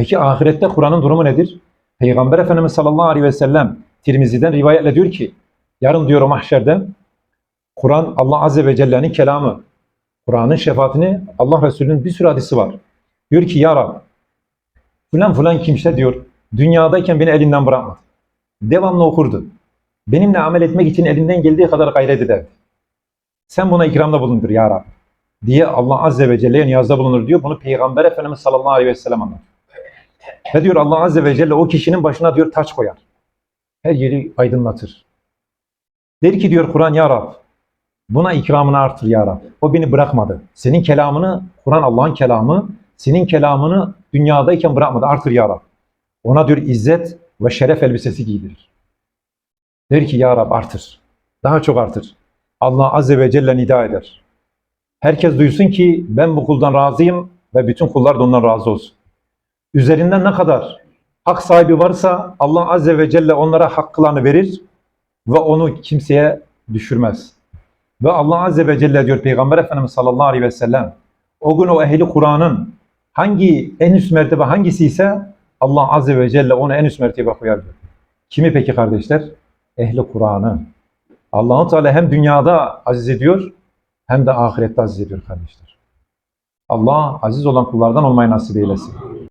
Peki ahirette Kur'an'ın durumu nedir? Peygamber Efendimiz sallallahu aleyhi ve sellem Tirmizi'den rivayetle diyor ki yarın diyor o mahşerde Kur'an Allah azze ve celle'nin kelamı. Kur'an'ın şefaatini Allah Resulü'nün bir sürü hadisi var. Diyor ki ya Rab filan filan kimse diyor dünyadayken beni elinden bırakmadı. Devamlı okurdu. Benimle amel etmek için elinden geldiği kadar gayret ederdi. Sen buna ikramda bulundur ya Rab diye Allah Azze ve Celle'ye niyazda bulunur diyor. Bunu Peygamber Efendimiz sallallahu aleyhi ve sellem anlatıyor. Ve diyor Allah Azze ve Celle o kişinin başına diyor taç koyar. Her yeri aydınlatır. Der ki diyor Kur'an ya Rab buna ikramını artır ya Rab. O beni bırakmadı. Senin kelamını, Kur'an Allah'ın kelamı, senin kelamını dünyadayken bırakmadı. Artır ya Rab. Ona diyor izzet ve şeref elbisesi giydirir. Der ki ya Rab artır. Daha çok artır. Allah Azze ve Celle nida eder. Herkes duysun ki ben bu kuldan razıyım ve bütün kullar da ondan razı olsun. Üzerinden ne kadar hak sahibi varsa Allah Azze ve Celle onlara hakkılarını verir ve onu kimseye düşürmez. Ve Allah Azze ve Celle diyor Peygamber Efendimiz sallallahu aleyhi ve sellem o gün o ehli Kur'an'ın hangi en üst mertebe hangisi ise Allah Azze ve Celle onu en üst mertebe koyar diyor. Kimi peki kardeşler? Ehli Kur'an'ı. Allahu Teala hem dünyada aziz ediyor hem de ahirette aziz ediyor kardeşler. Allah aziz olan kullardan olmayı nasip eylesin.